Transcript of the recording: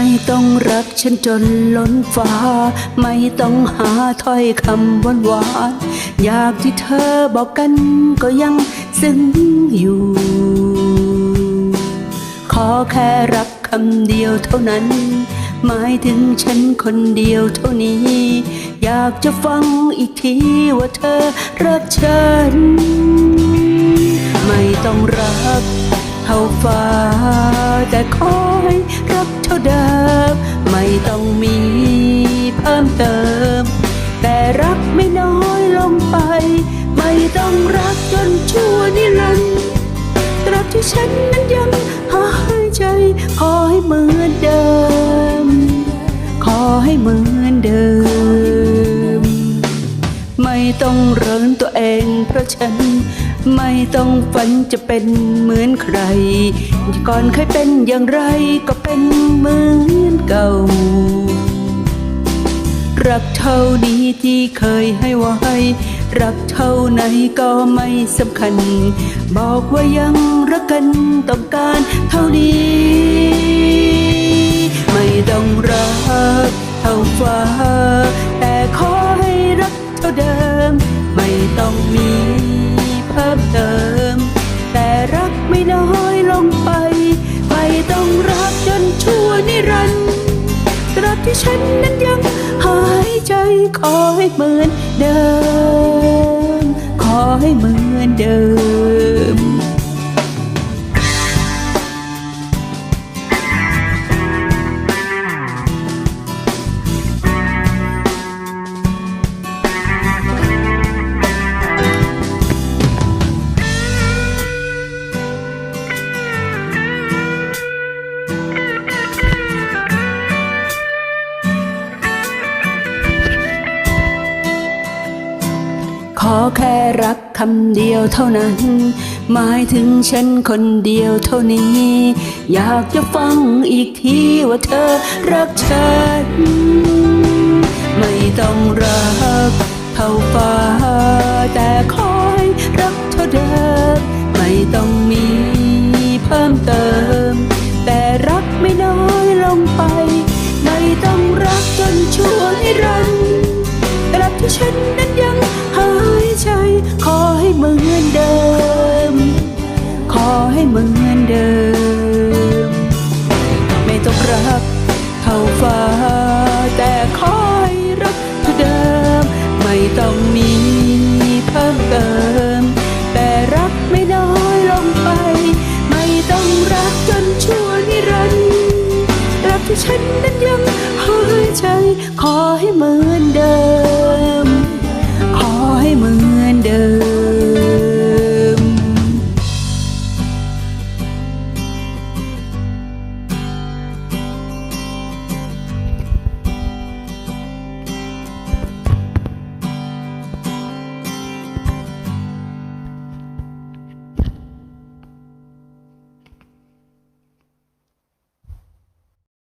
ไม่ต้องรักฉันจนล้นฟ้า ไม่ต้องหาถ้อยคำหวานหวานอยากที่เธอบอกกันก็ยังซึ้งอยู่ ขอแค่รักคำเดียวเท่านั้น หมายถึงฉันคนเดียวเท่านี้ อยากจะฟังอีกทีว่าเธอรักฉัน ไม่ต้องรัก เท่าฟ้า แต่ขอให้รักเท่าเดิม ไม่ต้องมีเพิ่มเติม แต่รักไม่น้อยลงไป ไม่ต้องรักจนชั่วนิรันดร์ตราบที่ฉันนั้นยังหายใจ ขอให้เหมือนเดิม ขอให้เหมือนเดิม ไม่ต้องเริงตัวเองเพราะฉัน ไม่ต้องฝันจะเป็นเหมือนใคร ก่อนเคยเป็นอย่างไรก็เป็นเหมือนเก่า รักเท่านี้ที่เคยให้ไว้ รักเท่าไหนก็ไม่สำคัญ บอกว่ายังรักกันต้องการเท่านี้ ไม่ต้องรักเท่าฟ้า แต่ขอให้รักเท่าเดิม พิ่มเติม แต่รักไม่น้อยลงไป ไปต้องรักจนชั่วนิรันดร์ตราบที่ฉันนั้นยังหายใจขอให้เหมือนเดิม ขอให้เหมือนเดิม ขอแค่รักคำเดียวเท่านั้น หมายถึงฉันคนเดียวเท่านี้ อยากจะฟังอีกทีว่าเธอรักฉัน ไม่ต้องรักเท่าฟ้า แต่ขอให้รักเท่าเดิม ไม่ต้องมีเพิ่มเติม แต่รักไม่น้อยลงไป ไม่ต้องรักจนชั่วนิรันดร์ตราบที่ฉันนั้น ให้เหมือนเดิม ไม่ต้องรักเท่าฟ้า